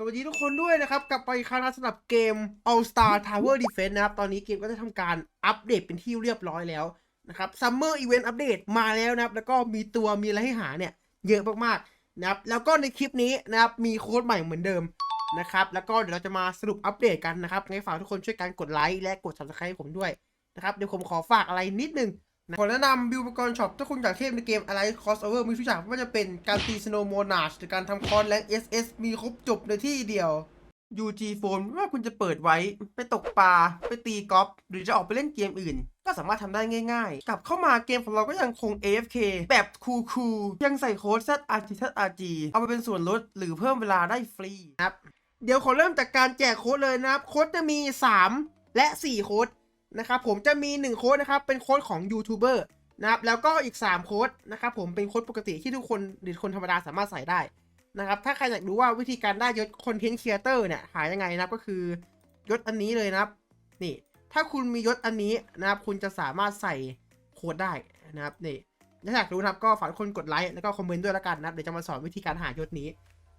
สวัสดีทุกคนด้วยนะครับ กลับไปอีกครั้งนะสำหรับเกม All Star Tower Defense นะครับ ตอนนี้เกมก็จะทำการอัปเดตเป็นที่เรียบร้อยแล้วนะครับ Summer Event Update มาแล้วนะครับ แล้วก็มีตัวมีอะไรให้หาเนี่ย เยอะมากๆนะครับ แล้วก็ในคลิปนี้นะครับ มีโค้ดใหม่เหมือนเดิมนะครับ แล้วก็เดี๋ยวเราจะมาสรุปอัปเดตกันนะครับงั้นฝากทุกคนช่วยกันกดไลค์และกด subscribe ให้ผมด้วยนะครับ เดี๋ยวผมขอฝากอะไรนิดนึง ขอแนะนำบิวปกรณ์ช็อปถ้าคุณอยากเทพในเกมอะไรคอสโอเวอร์มีทุกอย่างไม่ว่าจะเป็นการตีสโนโมนาชหรือการทำคอนแรง SS มีครบจบในที่เดียว UG Phone ไม่ว่าคุณจะเปิดไว้ ไปตกปลา ไปตีกอล์ฟหรือจะออกไปเล่นเกมอื่น ก็สามารถทำได้ง่ายๆ กลับเข้ามาเกมของเราก็ยังคง AFK แบบคูลๆยังใส่โค้ด ZRG ZRG เอาไปเป็นส่วนลดหรือเพิ่มเวลาได้ฟรีนะครับ เดี๋ยวขอเริ่มจากการแจกโค้ดเลยนะครับ โค้ดจะมี 3 และ 4 โค้ด นะครับผมจะมี 1 โค้ดนะครับเป็นโค้ดของยูทูบเบอร์นะครับแล้วก็อีก 3 โค้ดนะครับผมเป็นโค้ดปกติที่ทุกคนหรือคนธรรมดาสามารถใส่ได้นะครับถ้าใครอยากรู้ว่าวิธีการได้ยศคอนเทนต์ครีเอเตอร์เนี่ยหายังไงนะครับก็คือยศอันนี้เลยนะครับนี่ถ้าคุณมียศอันนี้นะครับคุณจะสามารถใส่โค้ดได้นะครับนี่ถ้าอยากรู้นะครับก็ฝากทุกคนกดไลค์แล้วก็คอมเมนต์ด้วยละกันนะครับเดี๋ยวจะมาสอนวิธีการหายศนี้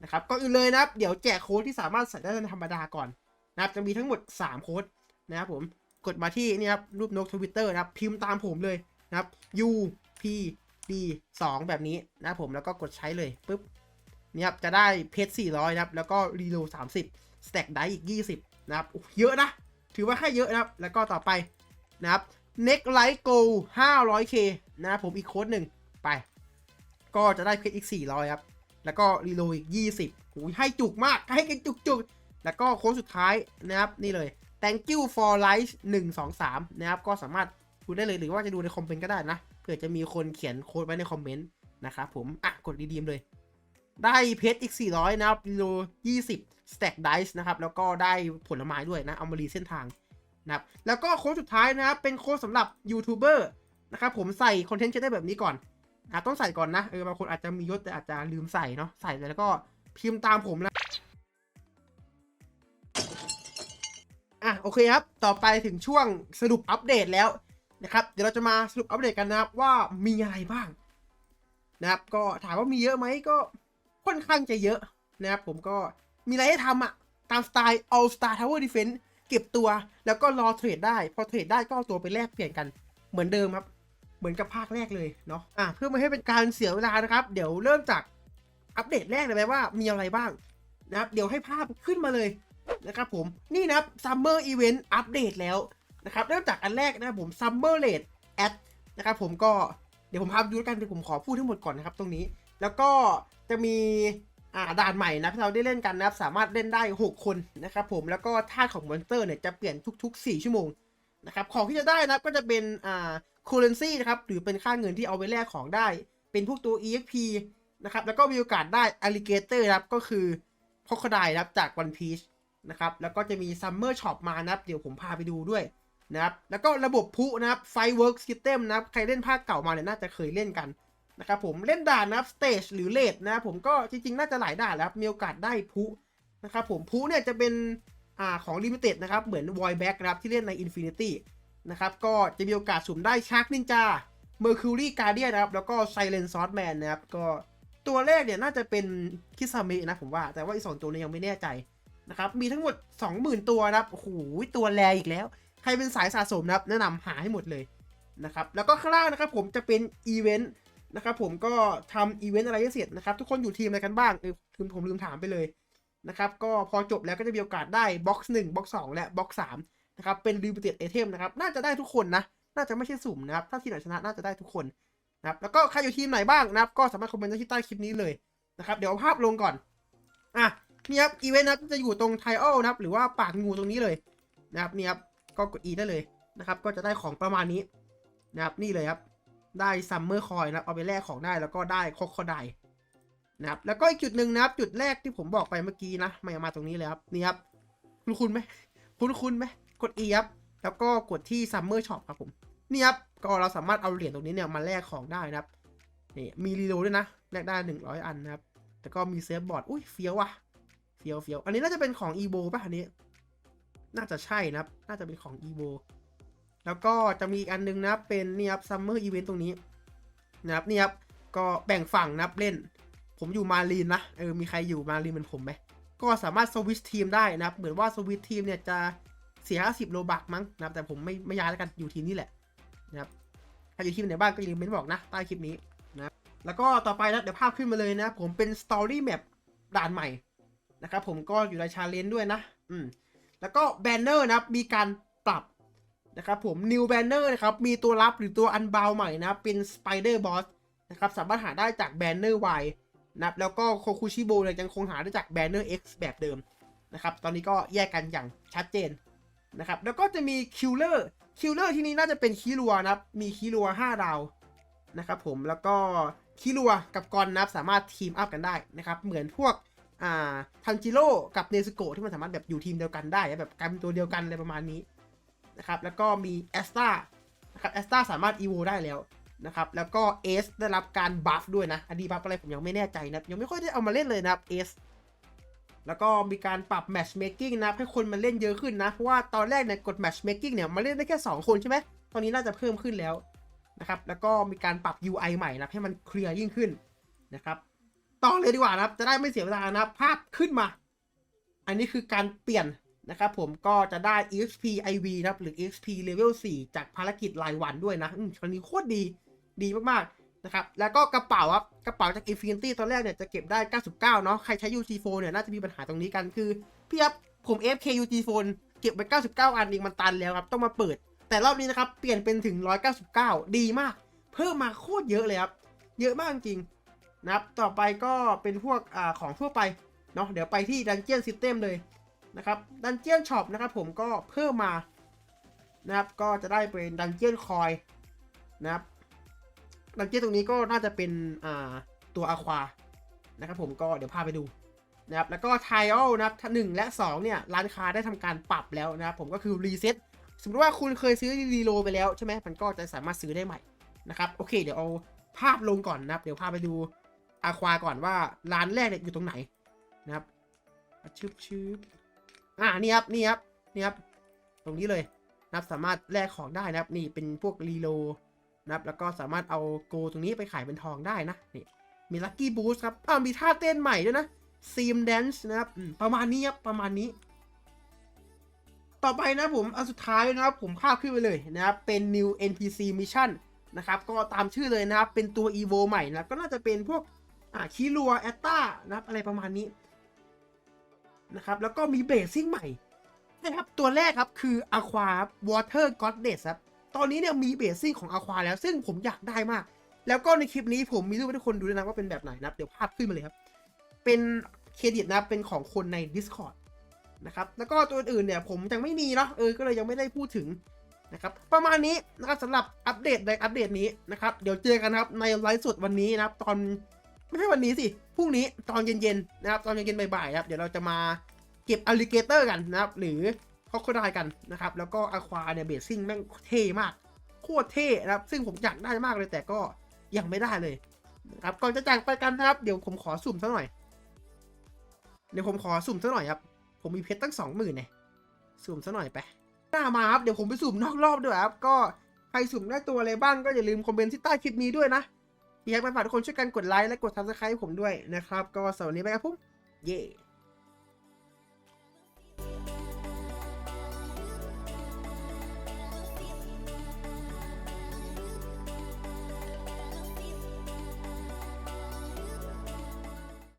นะครับก็อื่นเลยนะครับเดี๋ยวแจกโค้ดที่สามารถใส่ได้ในธรรมดาก่อนนะครับจะมีทั้งหมด 3 โค้ดนะครับผม กดมาที่นี่ครับรูปนกทวิตเตอร์นะครับ พิมพ์ตามผมเลยนะครับ U P D 2แบบนี้นะผมแล้วก็กดใช้เลยปุ๊บเนี่ยครับจะได้เพชร400นะครับ แล้วก็รีโล30สแต็กได้อีก 20 นะครับโอ้เยอะนะ ถือว่าแค่เยอะนะครับ แล้วก็ต่อไปนะครับ Next Light Go 500k นะผมอีกโค้ดหนึ่งไป ก็จะได้เพชรอีก 400 ครับ แล้วก็รีโลอีก 20โอ้ยให้จุกมาก ให้กันจุกจุกๆแล้วก็โค้ดสุดท้ายนะครับ นี่เลย thank you for life 1 2 3 นะครับ ก็สามารถดูได้เลยหรือว่าจะดูในคอมเมนต์ก็ได้นะ เผื่อจะมีคนเขียนโค้ดไว้ในคอมเมนต์นะครับผม อะ กดรีดีมเลย ได้เพชรอีก 400 นะครับรีโล20 stack dice นะครับ แล้วก็ได้ผลไม้ด้วยนะ เอามารีเส้นทางนะครับ แล้วก็โค้ดสุดท้ายนะครับ เป็นโค้ดสำหรับยูทูบเบอร์นะครับผมใส่คอนเทนต์จะได้แบบนี้ก่อนอะต้องใส่ก่อนนะ เออบางคนอาจจะมียศแต่อาจจะลืมใส่เนาะ ใส่เลยแล้วก็พิมพ์ตามผมนะ อะโอเคครับ ต่อไปถึงช่วงสรุปอัปเดตแล้วนะครับ เดี๋ยวเราจะมาสรุปอัปเดตกันนะครับว่ามีอะไรบ้างนะครับ ก็ถามว่ามีเยอะไหมก็ค่อนข้างจะเยอะนะครับ ผมก็มีอะไรให้ทำอะตามสไตล์ All Star Tower Defense เก็บตัวแล้วก็รอเทรดได้ พอเทรดได้ก็เอาตัวไปแลกเปลี่ยนกันเหมือนเดิมครับ เหมือนกับภาคแรกเลยเนาะอะเพื่อไม่ให้เป็นการเสียเวลานะครับ เดี๋ยวเริ่มจากอัปเดตแรกเลยไหมว่ามีอะไรบ้างนะครับ เดี๋ยวให้ภาพขึ้นมาเลย นะครับผมนี่นะครับ Summer Event อัปเดตแล้วนะครับเริ่มจากอันแรกนะครับผม Summer Rate Ad นะครับผมก็เดี๋ยวผมพาไปดูแล้วกันเดี๋ยวผมขอพูดทั้งหมดก่อนนะครับตรงนี้ แล้วก็จะมีอ่าด่านใหม่นะที่เราได้เล่นกันนะครับ สามารถเล่นได้ 6 คนนะครับผมแล้วก็ท่าของมอนสเตอร์เนี่ยจะเปลี่ยนทุก ๆ 4 ชั่วโมงนะครับของที่จะได้นะก็จะเป็นอ่า currency นะครับหรือเป็นค่าเงินที่เอาไว้แลกของได้ เป็นพวกตัว exp นะครับแล้วก็มีโอกาสได้ alligator นะครับก็คือ crocodile นะครับจาก One Piece นะครับแล้วก็จะมี summer shop มานะครับเดี๋ยวผมพาไปดูด้วยนะครับแล้วก็ระบบพุนะครับ firework system นะครับใครเล่นภาคเก่ามาเนี่ยน่าจะเคยเล่นกันนะครับผมเล่นด่านนะครับ stage หรือ rate นะครับผมก็จริงๆ น่าจะหลายด่านแล้วมีโอกาสได้พุนะครับผมพุเนี่ยจะเป็นอ่าของ limited นะครับเหมือน void back นะครับที่เล่นใน infinity นะครับก็จะมีโอกาสสุ่มได้ชาร์กนินจา Mercury Guardian นะครับแล้วก็ Silent Swordman นะครับก็ตัวแรกเนี่ยน่าจะเป็นคิซามินะผมว่าแต่ว่าอีกสองตัวนี้ยังไม่แน่ใจ นะครับมีทั้งหมด 20,000 ตัวนะครับโอ้โหตัวแรอีกแล้ว ใครเป็นสายสะสมนะครับ แนะนำหาให้หมดเลยนะครับแล้วก็ข้างล่างนะครับผมจะเป็นอีเวนต์นะครับผมก็ทำอีเวนต์อะไรให้เสร็จนะครับ ทุกคนอยู่ทีมอะไรกันบ้างเออคือผมลืมถามไปเลยนะครับก็พอจบแล้วก็จะมีโอกาสได้บ็อกซ์หนึ่งบ็อกซ์สองและบ็อกซ์สามนะครับเป็น limited item นะครับน่าจะได้ทุกคนนะน่าจะไม่ใช่สุ่มนะครับ ถ้าทีมไหนชนะน่าจะได้ทุกคนนะครับแล้วก็ใครอยู่ทีมไหนบ้างนะครับ ก็สามารถคอมเมนต์ได้ที่ใต้คลิปนี้เลยนะครับ เดี๋ยวภาพลงก่อนอะ นี่ครับอีเวนต์นะจะอยู่ตรงไทออลนะครับ หรือว่าปากงูตรงนี้เลยนะครับนี่ครับก็กด E ได้เลยนะครับ ก็จะได้ของประมาณนี้นะครับนี่เลยครับได้ซัมเมอร์คอยนะครับเอาไปแลกของได้แล้วก็ได้คอกคอไดนะครับแล้วก็อีกจุดหนึ่งนะครับ จุดแรกที่ผมบอกไปเมื่อกี้นะมามาตรงนี้เลยครับนี่ครับคุณคุณไหมคุณคุณไหมกด E ครับแล้วก็กดที่ Summer Shop ครับผมนี่ครับก็เราสามารถเอาเหรียญตรงนี้เนี่ยมาแลกของได้นะครับนี่มีรีโลดด้วยนะแลกได้100 อันนะครับแล้วก็มีเซฟบอร์ดอุ้ยเฟี้ยวว่ะ เฟี้ยวเฟี้ยวอันนี้น่าจะเป็นของ e b o ป่ะอันนี้ น่าจะใช่นะครับ น่าจะเป็นของ e b o แล้วก็จะมีอีกอันนึงนะเป็นนี่ครับ Summer Event ตรงนี้นะครับนี่ครับก็แบ่งฝั่งนะครับเล่น ผมอยู่มารีนนะเออมีใครอยู่มารีนเหมือนผมไหมก็สามารถสวิตชทีมได้นะครับ เหมือนว่าสวิตชทีมเนี่ยจะเสีย50โลบักมั้งนะครับ แต่ผมไม่ไม่ย้ายแล้วกันอยู่ทีมนี้แหละนะครับใครอยู่ทีมไหนบ้างก็อย่าลืมเมนบอกนะใต้คลิปนี้นะแล้วก็ต่อไปนะเดี๋ยวภาพขึ้นมาเลยนะ ผมเป็นสตอรี่แมปด่านใหม่ นะครับผมก็อยู่ในชาเลนจ์ด้วยนะ อืม แล้วก็แบนเนอร์นะครับ มีการปรับนะครับผม New Banner นะครับ มีตัวรับหรือตัวอันบาวใหม่นะ เป็น Spider Boss นะครับ สามารถหาได้จากแบนเนอร์ Y นะครับ แล้วก็โคคุชิโบเนี่ยยังคงหาได้จากแบนเนอร์ X แบบเดิมนะครับ ตอนนี้ก็แยกกันอย่างชัดเจนนะครับ แล้วก็จะมี Killer Killer ที่นี้น่าจะเป็นคิรัวนะครับ มีคิรัว5ดาวนะครับผม แล้วก็คิรัวกับกอนนะครับสามารถทีมอัพกันได้นะครับ เหมือนพวก อ่าทันจิโร่กับเนสโกะที่มันสามารถแบบอยู่ทีมเดียวกันได้แบบกลายเป็นตัวเดียวกันอะไรประมาณนี้นะครับแล้วก็มีแอสตานะครับแอสตาสามารถอีโวได้แล้วนะครับแล้วก็เอสได้รับการบัฟด้วยนะอันดีบัฟอะไรผมยังไม่แน่ใจนะยังไม่ค่อยได้เอามาเล่นเลยนะครับเอสแล้วก็มีการปรับแมชเมคกิ้งนะให้คนมาเล่นเยอะขึ้นนะ เพราะว่าตอนแรกเนี่ยกดแมชเมคกิ้งเนี่ยมาเล่นได้แค่ 2 คนใช่ไหมตอนนี้น่าจะเพิ่มขึ้นแล้วนะครับแล้วก็มีการปรับ UI ใหม่นะให้มันเคลียร์ยิ่งขึ้นนะครับ ต่อเลยดีกว่านะครับ จะได้ไม่เสียเวลานะภาพขึ้นมา อันนี้คือการเปลี่ยนนะครับผมก็จะได้ EXP IV นะครับ หรือ EXP Level 4 จากภารกิจรายวันด้วยนะอืมครั้งนี้โคตรดีดีมากๆนะครับ แล้วก็กระเป๋าครับ กระเป๋าจาก Infinity ตอนแรกเนี่ยจะเก็บได้ 99 เนาะใครใช้ UG Phone เนี่ยน่าจะมีปัญหาตรงนี้กันคือพี่ครับผม FK UG Phone เก็บไป 99 อันเองมันตันแล้วครับ ต้องมาเปิด แต่รอบนี้นะครับ เปลี่ยนเป็นถึง 199 ดีมาก เพิ่มมาโคตรเยอะเลยครับ เยอะมากจริง นะครับ ต่อไปก็เป็นพวกอาของทั่วไปเนาะเดี๋ยวไปที่ Dungeon System เลยนะครับ Dungeon Shop นะครับผมก็เพิ่มมานะครับก็จะได้เป็น Dungeon Coin นะครับ Dungeon ตรงนี้ก็น่าจะเป็นอ่าตัว Aqua นะครับผมก็เดี๋ยวพาไปดูนะครับแล้วก็ Tile นะครับหนึ่งและ 2 เนี่ย ร้านค้าได้ทำการปรับแล้วนะครับผมก็คือ Reset สมมติว่าคุณเคยซื้อรีโลไปแล้วใช่ไหมมันก็จะสามารถซื้อได้ใหม่นะครับโอเค เดี๋ยวเอาภาพลงก่อนนะครับ เดี๋ยวพาไปดู อาควาก่อนว่าร้านแรกเนี่ยอยู่ตรงไหนนะครับชึบชึบอ่านี่ครับนี่ครับนี่ครับ ตรงนี้เลยนะครับสามารถแลกของได้นะครับ นี่เป็นพวกรีโลนะครับ แล้วก็สามารถเอาโกตรงนี้ไปขายเป็นทองได้นะนี่มีลัคกี้บูสครับอ้าวมีท่าเต้นใหม่ด้วยนะซีมแดนซ์นะครับประมาณนี้ครับประมาณนี้ ต่อไปนะผมอันสุดท้ายนะครับผมภาพขึ้นไปเลยนะครับ เป็น new NPC mission นะครับ ก็ตามชื่อเลยนะครับ เป็นตัว evo ใหม่นะก็น่าจะเป็นพวก อ่าคิรัวแอตตานะครับอะไรประมาณนี้นะครับแล้วก็มีเบสซิ่งใหม่นะครับตัวแรกครับคือ Aqua Water Goddess ครับตอนนี้เนี่ยมีเบสซิ่งของ Aqua แล้วซึ่งผมอยากได้มาก แล้วก็ในคลิปนี้ผมมีรูปให้ทุกคนดูด้วยนะว่าเป็นแบบไหนนะครับเดี๋ยวภาพขึ้นมาเลยครับ เป็นเครดิตนะเป็นของคนใน Discord นะครับแล้วก็ตัวอื่นเนี่ยผมยังไม่มีเนาะเออก็เลยยังไม่ได้พูดถึงนะครับประมาณนี้นะครับสำหรับอัปเดตในอัปเดตนี้นะครับเดี๋ยวเจอกันครับในไลฟ์สดวันนี้นะครับตอน ไม่ใช่วันนี้สิพรุ่งนี้ตอนเย็นๆนะครับตอนเย็นๆบ่ายๆครับเดี๋ยวเราจะมาเก็บอ l ลิเกเตอร์กันนะครับ หรือคอคดายกันนะครับ แล้วก็อควาเนี่ยเบสซิ่งแม่งเท่มาก โคตรเท่นะครับ ซึ่งผมอยากได้มากเลยแต่ก็ยังไม่ได้เลยนะครับก่อนจะจากไปกันนะครับ เดี๋ยวผมขอสุ่มสักหน่อย เดี๋ยวผมขอสุ่มสักหน่อยครับ ผมมีเพชรตั้งสองหมื่นเนี่ยสุ่มสักหน่อยไปหน้ามาครับเดี๋ยวผมไปสุ่มนอกรอบด้วยครับ ก็ใครสุ่มได้ตัวอะไรบ้างก็อย่าลืมคอมเมนต์ที่ใต้คลิปนี้ด้วยนะ อยากมาฝากทุกคนช่วยกันกดไลค์และกด subscribe ผมด้วยนะครับ ก็สวัสดีไปครับผม เย้